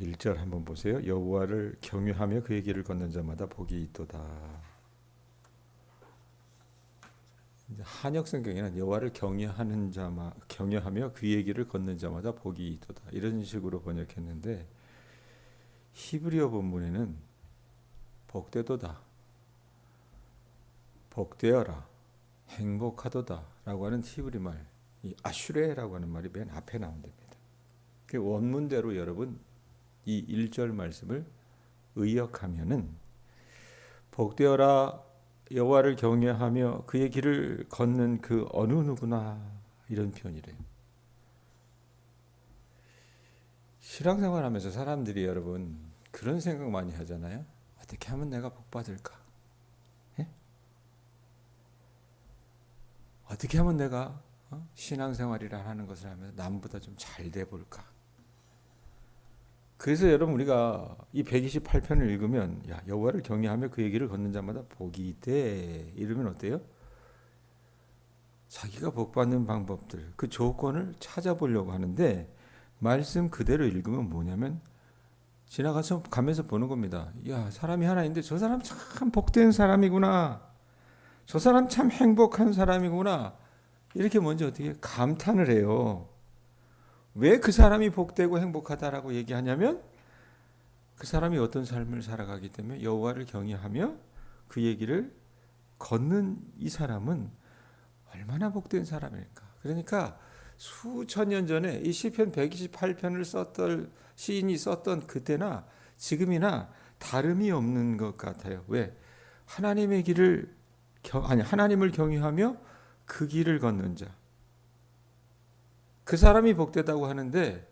1절 한번 보세요. 여호와를 경유하며 그의 길을 걷는 자마다 복이 있도다. 한역 성경에는 여호와를 경외하는 자마 경외하며 그의 길을 걷는 자마다 복이 있도다. 이런 식으로 번역했는데 히브리어 본문에는 복되도다. 복되어라. 행복하도다라고 하는 히브리 말, 이 아슈레라고 하는 말이 맨 앞에 나온답니다. 그 원문대로 여러분 이 1절 말씀을 의역하면은 복되어라 여호와를 경외하며 그의 길을 걷는 그 어느 누구나 이런 표현이래요. 신앙생활하면서 사람들이 여러분 그런 생각 많이 하잖아요. 어떻게 하면 내가 복 받을까? 예? 어떻게 하면 내가 어? 신앙생활이라 하는 것을 하면서 남보다 좀 잘 돼 볼까? 그래서 여러분 우리가 이 128편을 읽으면 야 여호와를 경외하며 그 얘기를 걷는 자마다 복이 있대 이러면 어때요? 자기가 복 받는 방법들 그 조건을 찾아보려고 하는데 말씀 그대로 읽으면 뭐냐면 지나가서 가면서 보는 겁니다. 야 사람이 하나 있는데 저 사람 참 복된 사람이구나. 저 사람 참 행복한 사람이구나. 이렇게 먼저 어떻게 감탄을 해요. 왜 그 사람이 복되고 행복하다라고 얘기하냐면 그 사람이 어떤 삶을 살아가기 때문에 여호와를 경외하며 그 얘기를 걷는 이 사람은 얼마나 복된 사람일까. 그러니까 수천 년 전에 이 시편 128편을 썼던 시인이 썼던 그때나 지금이나 다름이 없는 것 같아요. 왜? 하나님의 길을 아니 하나님을 경외하며 그 길을 걷는 자. 그 사람이 복되다고 하는데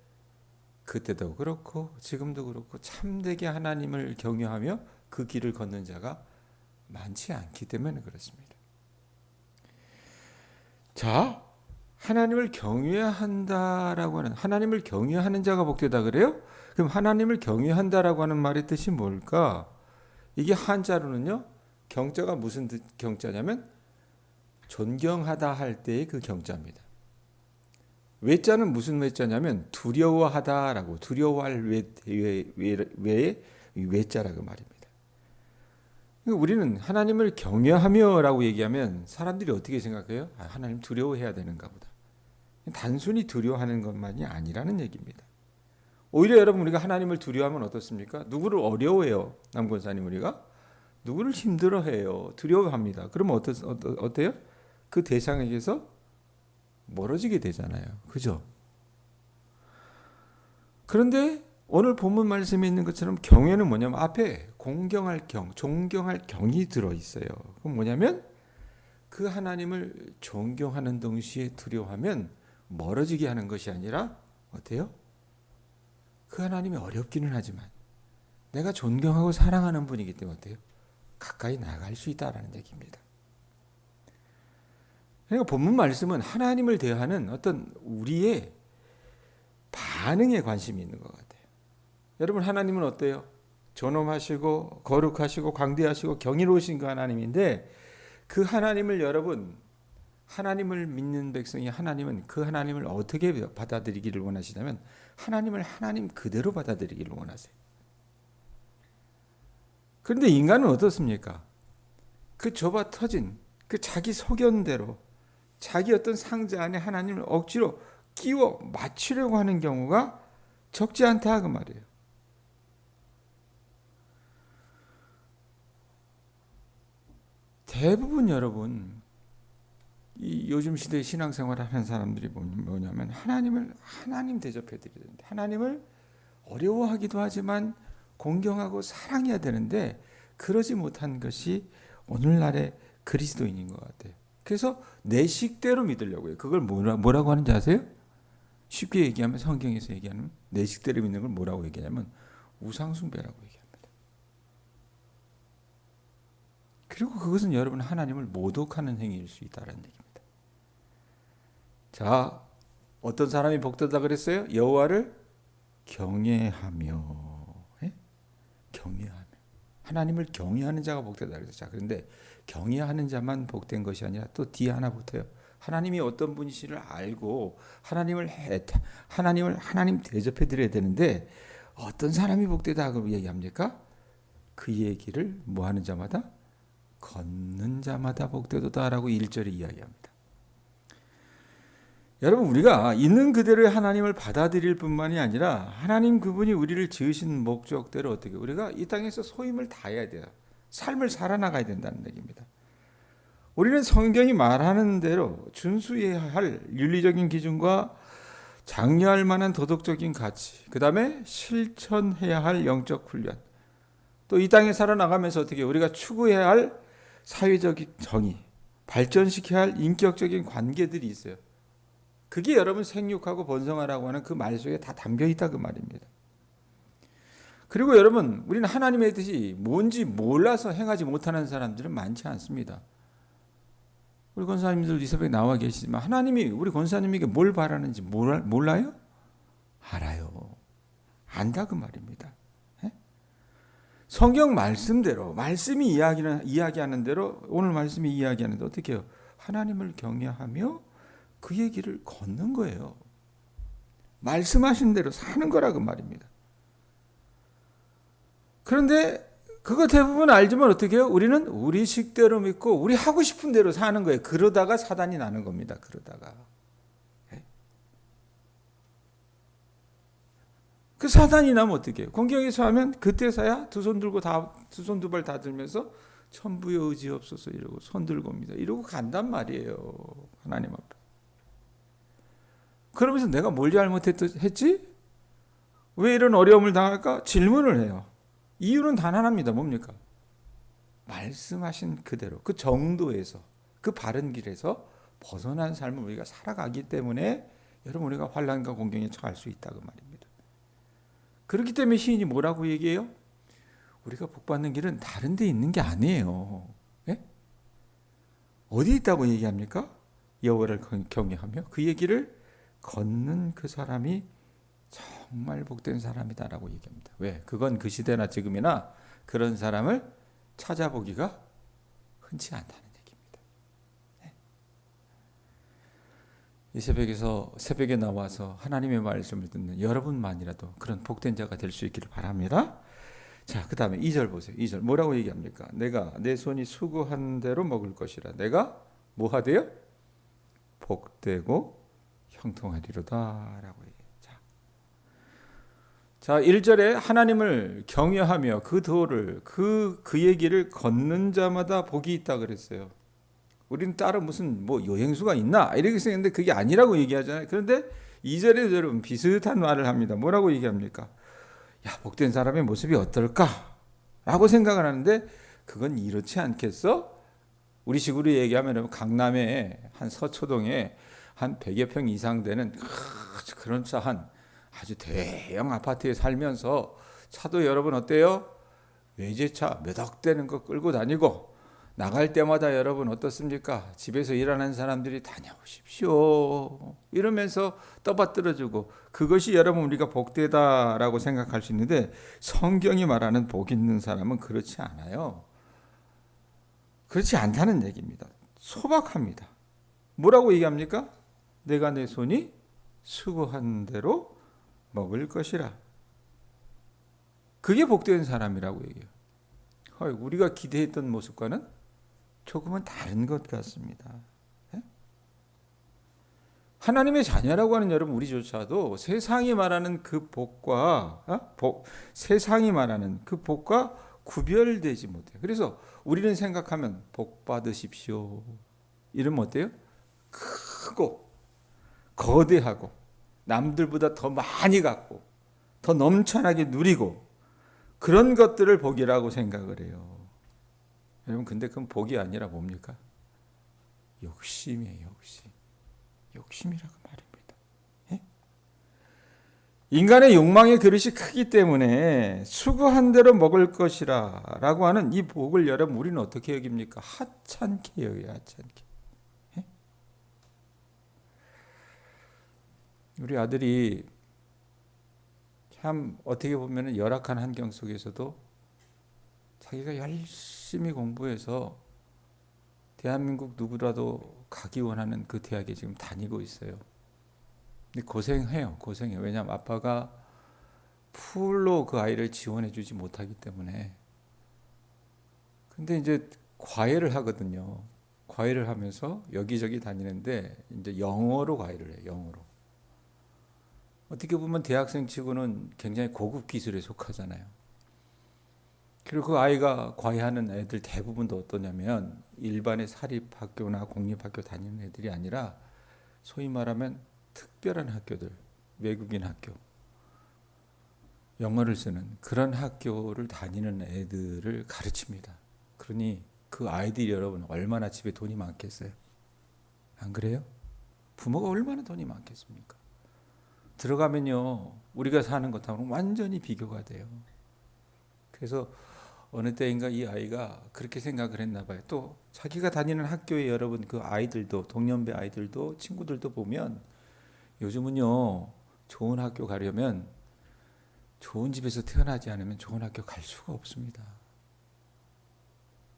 그때도 그렇고 지금도 그렇고 참되게 하나님을 경외하며 그 길을 걷는 자가 많지 않기 때문에 그렇습니다. 자, 하나님을 경외한다라고 하는 하나님을 경외하는 자가 복되다 그래요? 그럼 하나님을 경외한다라고 하는 말의 뜻이 뭘까? 이게 한자로는요. 경자가 무슨 경자냐면 존경하다 할 때의 그 경자입니다. 외자는 무슨 외자냐면 두려워하다라고 두려워할 외, 외, 외, 외자라고 말입니다. 그러니까 우리는 하나님을 경외하며라고 얘기하면 사람들이 어떻게 생각해요? 아, 하나님 두려워해야 되는가 보다. 단순히 두려워하는 것만이 아니라는 얘기입니다. 오히려 여러분 우리가 하나님을 두려워하면 어떻습니까? 누구를 어려워해요? 남권사님 우리가 누구를 힘들어해요? 두려워합니다. 그러면 어떠, 어떠, 어때요? 그 대상에게서 멀어지게 되잖아요. 그죠? 그런데 오늘 본문 말씀에 있는 것처럼 경외는 뭐냐면 앞에 공경할 경, 존경할 경이 들어 있어요. 그럼 뭐냐면 그 하나님을 존경하는 동시에 두려워하면 멀어지게 하는 것이 아니라 어때요? 그 하나님이 어렵기는 하지만 내가 존경하고 사랑하는 분이기 때문에 어때요? 가까이 나갈 수 있다라는 얘기입니다. 그러니까 본문 말씀은 하나님을 대하는 어떤 우리의 반응에 관심이 있는 것 같아요. 여러분 하나님은 어때요? 존엄하시고 거룩하시고 광대하시고 경이로우신 그 하나님인데 그 하나님을 여러분 하나님을 믿는 백성이 하나님은 그 하나님을 어떻게 받아들이기를 원하시냐면 하나님을 하나님 그대로 받아들이기를 원하세요. 그런데 인간은 어떻습니까? 그 좁아 터진 그 자기 소견대로 자기 어떤 상자 안에 하나님을 억지로 끼워 맞추려고 하는 경우가 적지 않다 그 말이에요. 대부분 여러분 이 요즘 시대 신앙생활을 하는 사람들이 뭐냐면 하나님을 하나님 대접해 드려야 되는데 하나님을 어려워하기도 하지만 공경하고 사랑해야 되는데 그러지 못한 것이 오늘날의 그리스도인인 것 같아요. 그래서 내 식대로 믿으려고 해요. 그걸 뭐라, 뭐라고 하는지 아세요? 쉽게 얘기하면 성경에서 얘기하는 내 식대로 믿는 걸 뭐라고 얘기하냐면 우상숭배라고 얘기합니다. 그리고 그것은 여러분 하나님을 모독하는 행위일 수 있다는 얘기입니다. 자, 어떤 사람이 복되다 그랬어요? 여호와를? 경외하며 하나님을 경외하는 자가 복되다 그랬어요. 자, 그런데 경외하는 자만 복된 것이 아니라 또 뒤에 하나 붙어요. 하나님이 어떤 분이시를 알고 하나님을 해, 하나님을 하나님 대접해 드려야 되는데 어떤 사람이 복되다고 얘기합니까? 그 얘기를 뭐 하는 자마다 걷는 자마다 복되도다라고 1절에 이야기합니다. 여러분 우리가 있는 그대로의 하나님을 받아들일 뿐만이 아니라 하나님 그분이 우리를 지으신 목적대로 어떻게 우리가 이 땅에서 소임을 다해야 돼요. 삶을 살아나가야 된다는 얘기입니다. 우리는 성경이 말하는 대로 준수해야 할 윤리적인 기준과 장려할 만한 도덕적인 가치, 그 다음에 실천해야 할 영적 훈련, 또 이 땅에 살아나가면서 어떻게 우리가 추구해야 할 사회적인 정의, 발전시켜야 할 인격적인 관계들이 있어요. 그게 여러분 생육하고 번성하라고 하는 그 말 속에 다 담겨 있다 그 말입니다. 그리고 여러분, 우리는 하나님의 뜻이 뭔지 몰라서 행하지 못하는 사람들은 많지 않습니다. 우리 권사님들 이 새벽에 나와 계시지만 하나님이 우리 권사님에게 뭘 바라는지 몰라요? 알아요. 안다 그 말입니다. 예? 성경 말씀대로 말씀이 이야기는 이야기하는 대로 오늘 말씀이 이야기하는 데 어떻게 해요? 하나님을 경외하며 그 얘기를 걷는 거예요. 말씀하신 대로 사는 거라 그 말입니다. 그런데 그거 대부분 알지만 어떻게 해요? 우리는 우리 식대로 믿고 우리 하고 싶은 대로 사는 거예요. 그러다가 사단이 나는 겁니다. 그러다가. 예? 그 사단이 나면 어떻게 해요? 공경에서 하면 그때서야 두 손 들고 다 두 손 두 발 다 들면서 천부의 의지 없어서 이러고 손 들고 옵니다. 이러고 간단 말이에요. 하나님 앞에. 그러면서 내가 뭘 잘못했지? 왜 이런 어려움을 당할까? 질문을 해요. 이유는 단 하나입니다. 뭡니까? 말씀하신 그대로 그 정도에서 그 바른 길에서 벗어난 삶을 우리가 살아가기 때문에 여러분 우리가 환란과 공경에 처할 수 있다 그 말입니다. 그렇기 때문에 시인이 뭐라고 얘기해요? 우리가 복 받는 길은 다른 데 있는 게 아니에요. 예? 어디 있다고 얘기합니까? 여호와를 경외하며 그 얘기를 걷는 그 사람이 정말 복된 사람이다라고 얘기합니다. 왜? 그건 그 시대나 지금이나 그런 사람을 찾아보기가 흔치 않다는 얘기입니다. 네. 이 새벽에서 새벽에 나와서 하나님의 말씀을 듣는 여러분만이라도 그런 복된 자가 될 수 있기를 바랍니다. 자, 그 다음에 2절 보세요. 2절. 뭐라고 얘기합니까? 내가 내 손이 수고한 대로 먹을 것이라. 내가 뭐 하대요? 복되고 형통하리로다. 라고 얘기해요. 자, 1절에 하나님을 경외하며 그 도를 그, 그 얘기를 걷는 자마다 복이 있다 그랬어요. 우리는 따로 무슨 뭐 여행수가 있나? 이렇게 생각했는데 그게 아니라고 얘기하잖아요. 그런데 2절에 여러분 비슷한 말을 합니다. 뭐라고 얘기합니까? 야, 복된 사람의 모습이 어떨까? 라고 생각을 하는데 그건 이렇지 않겠어? 우리 식으로 얘기하면 강남에 한 서초동에 한 100여 평 이상 되는 그런 차한 아주 대형 아파트에 살면서 차도 여러분 어때요? 외제차 몇 억 되는 거 끌고 다니고 나갈 때마다 여러분 어떻습니까? 집에서 일하는 사람들이 다녀오십시오. 이러면서 떠받들어주고 그것이 여러분 우리가 복되다라고 생각할 수 있는데 성경이 말하는 복 있는 사람은 그렇지 않아요. 그렇지 않다는 얘기입니다. 소박합니다. 뭐라고 얘기합니까? 내가 내 손이 수고한 대로 먹을 것이라. 그게 복된 사람이라고 얘기해요. 우리가 기대했던 모습과는 조금은 다른 것 같습니다. 예? 하나님의 자녀라고 하는 여러분 우리조차도 세상이 말하는 그 복과 어? 복, 세상이 말하는 그 복과 구별되지 못해. 그래서 우리는 생각하면 복 받으십시오. 이러면 어때요? 크고 거대하고 남들보다 더 많이 갖고 더 넘쳐나게 누리고 그런 것들을 복이라고 생각을 해요. 여러분 근데 그건 복이 아니라 뭡니까? 욕심이에요, 욕심. 욕심이라고 말입니다. 예? 인간의 욕망의 그릇이 크기 때문에 수고한 대로 먹을 것이라라고 하는 이 복을 여러분 우리는 어떻게 여깁니까? 하찮게 여겨요, 하찮게. 우리 아들이 참 어떻게 보면 열악한 환경 속에서도 자기가 열심히 공부해서 대한민국 누구라도 가기 원하는 그 대학에 지금 다니고 있어요. 근데 고생해요. 고생해요. 왜냐하면 아빠가 풀로 그 아이를 지원해 주지 못하기 때문에 근데 이제 과외를 하거든요. 과외를 하면서 여기저기 다니는데 이제 영어로 과외를 해요. 영어로. 어떻게 보면 대학생 치고는 굉장히 고급 기술에 속하잖아요. 그리고 그 아이가 과외하는 애들 대부분도 어떠냐면 일반의 사립학교나 공립학교 다니는 애들이 아니라 소위 말하면 특별한 학교들, 외국인 학교, 영어를 쓰는 그런 학교를 다니는 애들을 가르칩니다. 그러니 그 아이들이 여러분 얼마나 집에 돈이 많겠어요? 안 그래요? 부모가 얼마나 돈이 많겠습니까? 들어가면요 우리가 사는 것하고는 완전히 비교가 돼요. 그래서 어느 때인가 이 아이가 그렇게 생각을 했나 봐요. 또 자기가 다니는 학교에 여러분 그 아이들도 동년배 아이들도 친구들도 보면 요즘은요 좋은 학교 가려면 좋은 집에서 태어나지 않으면 좋은 학교 갈 수가 없습니다.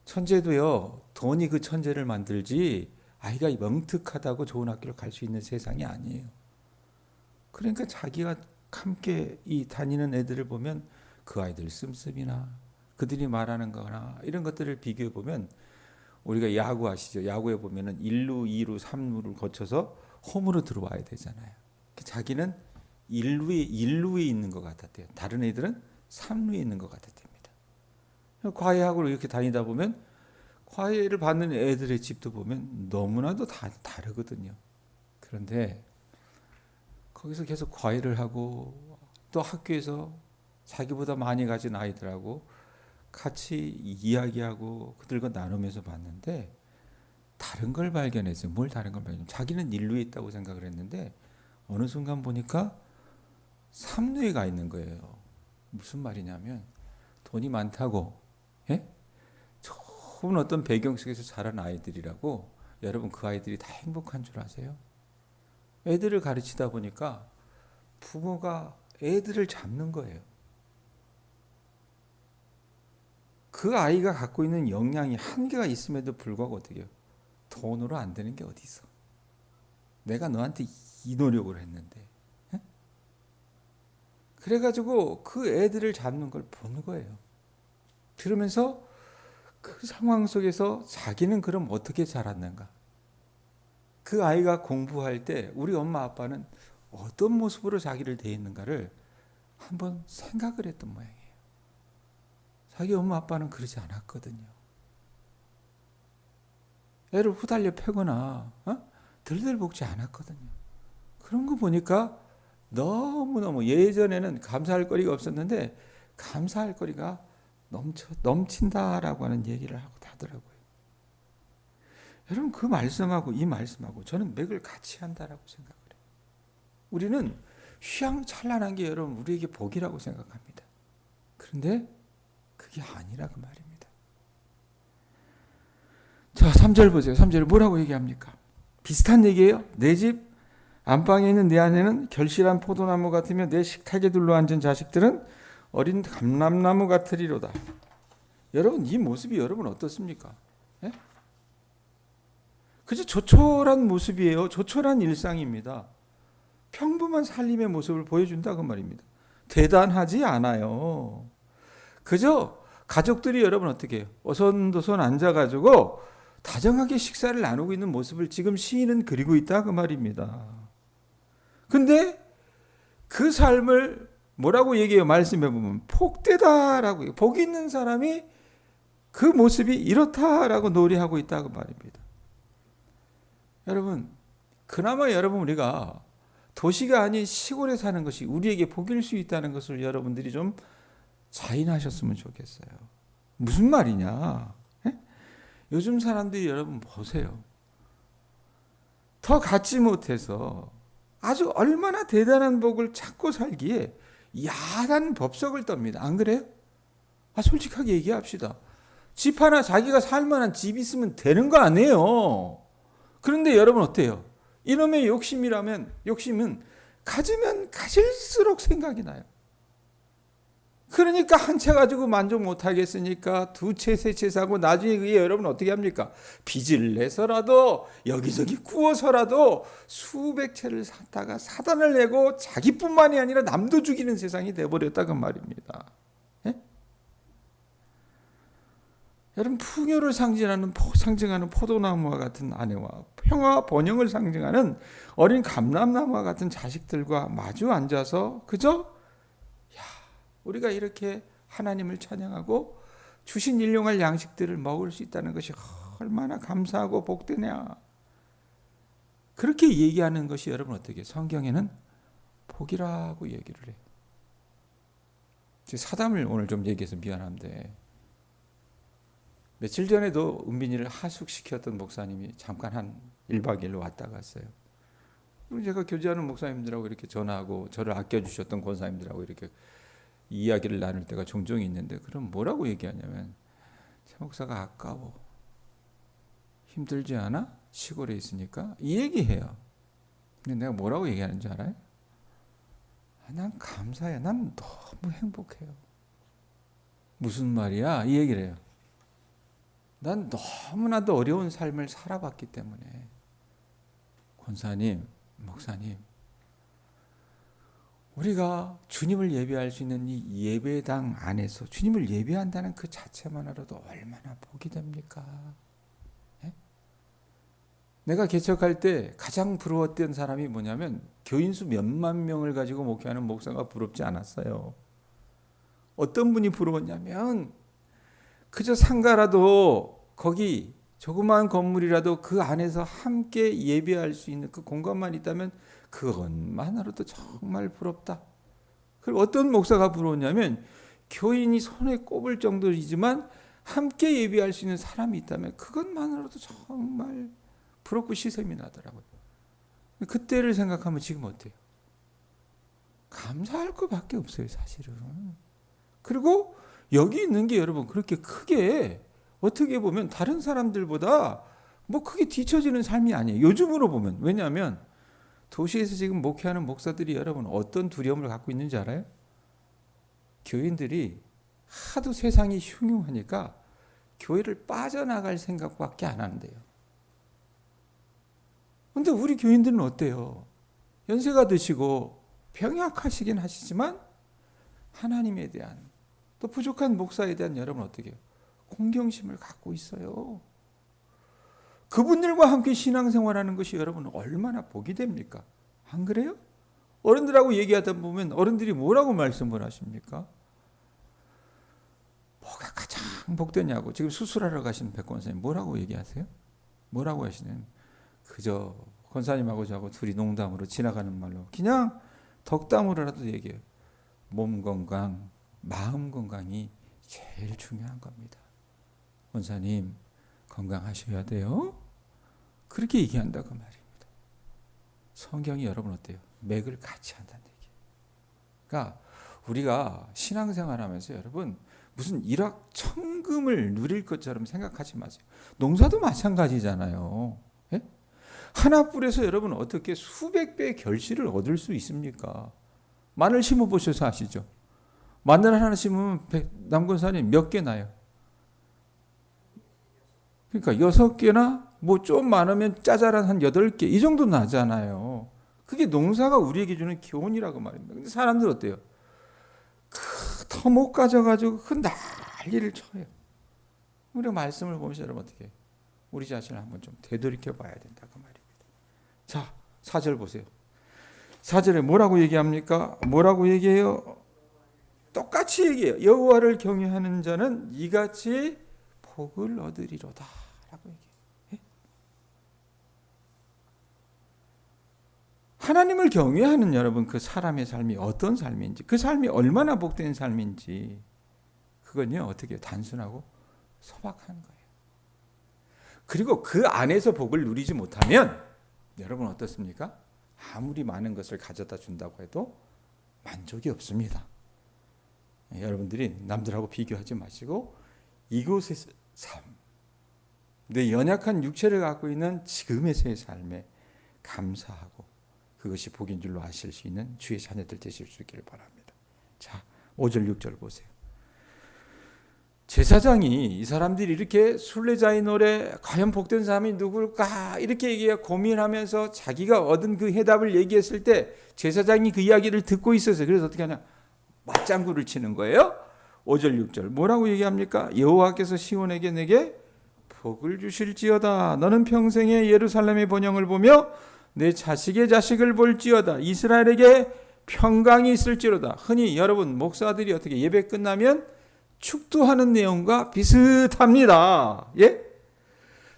천재도요 돈이 그 천재를 만들지 아이가 명특하다고 좋은 학교를 갈 수 있는 세상이 아니에요. 그러니까 자기가 함께 이 다니는 애들을 보면 그 아이들 씀씀이나 그들이 말하는 거나 이런 것들을 비교해 보면 우리가 야구 아시죠? 야구에 보면은 1루, 2루, 3루를 거쳐서 홈으로 들어와야 되잖아요. 자기는 1루에 1루에 있는 것 같았대요. 다른 애들은 3루에 있는 것 같았답니다. 과외학으로 이렇게 다니다 보면 과외를 받는 애들의 집도 보면 너무나도 다 다르거든요. 그런데 거기서 계속 과외를 하고 또 학교에서 자기보다 많이 가진 아이들하고 같이 이야기하고 그들과 나누면서 봤는데 다른 걸 발견했어요. 뭘 다른 걸 발견? 자기는 일루에 있다고 생각을 했는데 어느 순간 보니까 삼루에 가 있는 거예요. 무슨 말이냐면 돈이 많다고, 예? 좋은 어떤 배경 속에서 자란 아이들이라고 여러분 그 아이들이 다 행복한 줄 아세요? 애들을 가르치다 보니까 부모가 애들을 잡는 거예요. 그 아이가 갖고 있는 역량이 한계가 있음에도 불구하고 어떻게 해요? 돈으로 안 되는 게 어디 있어? 내가 너한테 이 노력을 했는데. 예? 그래가지고 그 애들을 잡는 걸 보는 거예요. 들으면서 그 상황 속에서 자기는 그럼 어떻게 자랐는가? 그 아이가 공부할 때 우리 엄마 아빠는 어떤 모습으로 자기를 대했는가를 한번 생각을 했던 모양이에요. 자기 엄마 아빠는 그러지 않았거든요. 애를 후달려 패거나 어? 들들 볶지 않았거든요. 그런 거 보니까 너무너무 예전에는 감사할 거리가 없었는데 감사할 거리가 넘쳐 넘친다라고 하는 얘기를 하고 하더라고요. 여러분 그 말씀하고 이 말씀하고 저는 맥을 같이 한다라고 생각을 해요. 우리는 휘황찬란한 게 여러분 우리에게 복이라고 생각합니다. 그런데 그게 아니라 그 말입니다. 자, 3절 보세요. 3절에 뭐라고 얘기합니까? 비슷한 얘기예요. 내 집 안방에 있는 내 안에는 결실한 포도나무 같으며 내 식탁에 둘러앉은 자식들은 어린 감람나무 같으리로다. 여러분 이 모습이 여러분 어떻습니까? 예? 그저 조촐한 모습이에요. 조촐한 일상입니다. 평범한 살림의 모습을 보여준다 그 말입니다. 대단하지 않아요. 그저 가족들이 여러분 어떻게 해요? 어선도선 앉아가지고 다정하게 식사를 나누고 있는 모습을 지금 시인은 그리고 있다 그 말입니다. 근데 그 삶을 뭐라고 얘기해요? 말씀해 보면 복되다라고 해요. 복 있는 사람이 그 모습이 이렇다라고 노래하고 있다 그 말입니다. 여러분, 그나마 여러분 우리가 도시가 아닌 시골에 사는 것이 우리에게 복일 수 있다는 것을 여러분들이 좀 자인하셨으면 좋겠어요. 무슨 말이냐? 에? 요즘 사람들이 여러분 보세요. 더 갖지 못해서 아주 얼마나 대단한 복을 찾고 살기에 야단 법석을 떱니다. 안 그래요? 아, 솔직하게 얘기합시다. 집 하나 자기가 살 만한 집 있으면 되는 거 아니에요. 그런데 여러분 어때요? 이놈의 욕심이라면 욕심은 가지면 가질수록 생각이 나요. 그러니까 한 채 가지고 만족 못 하겠으니까 두 채, 세 채 사고 나중에 그게 여러분 어떻게 합니까? 빚을 내서라도 여기저기 구워서라도 수백 채를 샀다가 사단을 내고 자기뿐만이 아니라 남도 죽이는 세상이 돼 버렸다 그 말입니다. 예? 여러분 풍요를 상징하는 포, 상징하는 포도나무와 같은 아내와 평화 번영을 상징하는 어린 감람나무와 같은 자식들과 마주 앉아서 그저 우리가 이렇게 하나님을 찬양하고 주신 일용할 양식들을 먹을 수 있다는 것이 얼마나 감사하고 복되냐. 그렇게 얘기하는 것이 여러분 어떻게 성경에는 복이라고 얘기를 해요. 사담을 오늘 좀 얘기해서 미안한데 며칠 전에도 은빈이를 하숙시켰던 목사님이 잠깐 한 1박 2일로 왔다 갔어요. 그럼 제가 교제하는 목사님들하고 이렇게 전화하고 저를 아껴주셨던 권사님들하고 이렇게 이야기를 나눌 때가 종종 있는데 그럼 뭐라고 얘기하냐면 새 목사가 아까워 힘들지 않아 시골에 있으니까 이 얘기해요. 근데 내가 뭐라고 얘기하는 줄 알아요? 아, 난 감사해. 난 너무 행복해요. 무슨 말이야? 이 얘기를 해요. 난 너무나도 어려운 삶을 살아봤기 때문에 권사님, 목사님, 우리가 주님을 예배할 수 있는 이 예배당 안에서 주님을 예배한다는 그 자체만으로도 얼마나 복이 됩니까? 예? 내가 개척할 때 가장 부러웠던 사람이 뭐냐면 교인 수 몇만 명을 가지고 목회하는 목사가 부럽지 않았어요. 어떤 분이 부러웠냐면 그저 상가라도 거기 조그마한 건물이라도 그 안에서 함께 예배할 수 있는 그 공간만 있다면 그것만으로도 정말 부럽다. 그리고 어떤 목사가 부러웠냐면 교인이 손에 꼽을 정도이지만 함께 예배할 수 있는 사람이 있다면 그것만으로도 정말 부럽고 시샘이 나더라고요. 그때를 생각하면 지금 어때요? 감사할 것밖에 없어요, 사실은. 그리고 여기 있는 게 여러분 그렇게 크게 어떻게 보면 다른 사람들보다 뭐 크게 뒤처지는 삶이 아니에요. 요즘으로 보면 왜냐하면 도시에서 지금 목회하는 목사들이 여러분 어떤 두려움을 갖고 있는지 알아요? 교인들이 하도 세상이 흉흉하니까 교회를 빠져나갈 생각밖에 안 하는데요. 근데 우리 교인들은 어때요? 연세가 드시고 병약하시긴 하시지만 하나님에 대한 또 부족한 목사에 대한 여러분 어떻게 해요? 공경심을 갖고 있어요. 그분들과 함께 신앙생활하는 것이 여러분 얼마나 복이 됩니까? 안 그래요? 어른들하고 얘기하다 보면 어른들이 뭐라고 말씀을 하십니까? 뭐가 가장 복되냐고 지금 수술하러 가시는 백 권사님 뭐라고 얘기하세요? 뭐라고 하시는? 그저 권사님하고 저하고 둘이 농담으로 지나가는 말로 그냥 덕담으로라도 얘기해요. 몸 건강, 마음 건강이 제일 중요한 겁니다. 권사님 건강하셔야 돼요. 그렇게 얘기한다고 말입니다. 성경이 여러분 어때요? 맥을 같이 한다는 얘기. 그러니까 우리가 신앙생활하면서 여러분 무슨 일확천금을 누릴 것처럼 생각하지 마세요. 농사도 마찬가지잖아요. 예? 하나 뿔에서 여러분 어떻게 수백 배의 결실을 얻을 수 있습니까? 마늘 심어 보셔서 아시죠? 마늘 하나 심으면 남군산이 몇개 나요? 그러니까 여섯 개나 뭐 좀 많으면 짜잘한 한 여덟 개 이 정도 나잖아요. 그게 농사가 우리에게 주는 교훈이라고 말입니다. 근데 사람들 어때요? 더못 가져가지고 그 난리를 쳐요. 우리가 말씀을 보면서 여러분 어떻게 우리 자신을 한번 좀 되돌이켜 봐야 된다고 말입니다. 자, 4절 보세요. 4절에 뭐라고 얘기합니까? 뭐라고 얘기해요? 똑같이 얘기해요. 여호와를 경외하는 자는 이같이 복을 얻으리로다. 라고 얘기해요. 예? 하나님을 경외하는 여러분 그 사람의 삶이 어떤 삶인지 그 삶이 얼마나 복된 삶인지 그건요 어떻게 단순하고 소박한 거예요. 그리고 그 안에서 복을 누리지 못하면 여러분 어떻습니까? 아무리 많은 것을 가져다 준다고 해도 만족이 없습니다. 예, 여러분들이 남들하고 비교하지 마시고 이곳의 삶, 내 연약한 육체를 갖고 있는 지금에서의 삶에 감사하고 그것이 복인 줄로 아실 수 있는 주의 자녀들 되실 수 있기를 바랍니다. 자, 5절 6절 보세요. 제사장이 이 사람들이 이렇게 순례자의 노래 과연 복된 사람이 누굴까 이렇게 얘기해 고민하면서 자기가 얻은 그 해답을 얘기했을 때 제사장이 그 이야기를 듣고 있었어요. 그래서 어떻게 하냐? 맞장구를 치는 거예요. 5절 6절 뭐라고 얘기합니까? 여호와께서 시온에게 내게 복을 주실지어다. 너는 평생에 예루살렘의 번영을 보며 내 자식의 자식을 볼지어다. 이스라엘에게 평강이 있을지로다. 흔히 여러분 목사들이 어떻게 예배 끝나면 축도하는 내용과 비슷합니다. 예?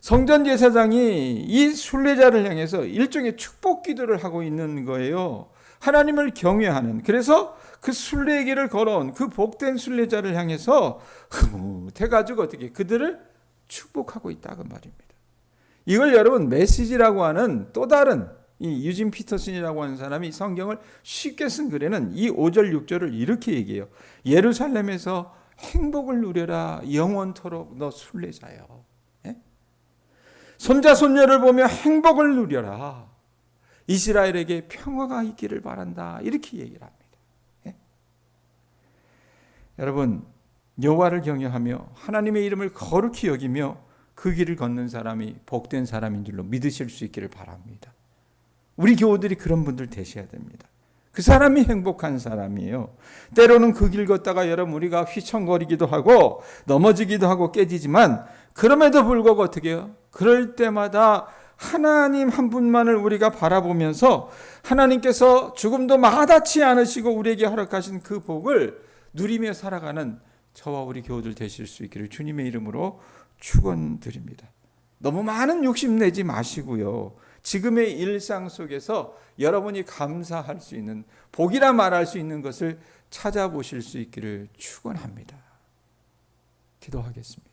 성전 제사장이 이 순례자를 향해서 일종의 축복 기도를 하고 있는 거예요. 하나님을 경외하는. 그래서 그 순례길을 걸어온 그 복된 순례자를 향해서 흐뭇해 가지고 어떻게 그들을 축복하고 있다 그 말입니다. 이걸 여러분 메시지라고 하는 또 다른 이 유진 피터슨이라고 하는 사람이 성경을 쉽게 쓴 글에는 이 5절 6절을 이렇게 얘기해요. 예루살렘에서 행복을 누려라 영원토록 너 순례자여. 예? 손자 손녀를 보며 행복을 누려라. 이스라엘에게 평화가 있기를 바란다. 이렇게 얘기를 합니다. 예? 여러분 여호와를 경외하며 하나님의 이름을 거룩히 여기며 그 길을 걷는 사람이 복된 사람인 줄로 믿으실 수 있기를 바랍니다. 우리 교우들이 그런 분들 되셔야 됩니다. 그 사람이 행복한 사람이에요. 때로는 그 길 걷다가 여러분 우리가 휘청거리기도 하고 넘어지기도 하고 깨지지만 그럼에도 불구하고 어떻게 해요? 그럴 때마다 하나님 한 분만을 우리가 바라보면서 하나님께서 죽음도 마다치 않으시고 우리에게 허락하신 그 복을 누리며 살아가는 저와 우리 교우들 되실 수 있기를 주님의 이름으로 축원드립니다. 너무 많은 욕심 내지 마시고요. 지금의 일상 속에서 여러분이 감사할 수 있는 복이라 말할 수 있는 것을 찾아보실 수 있기를 축원합니다. 기도하겠습니다.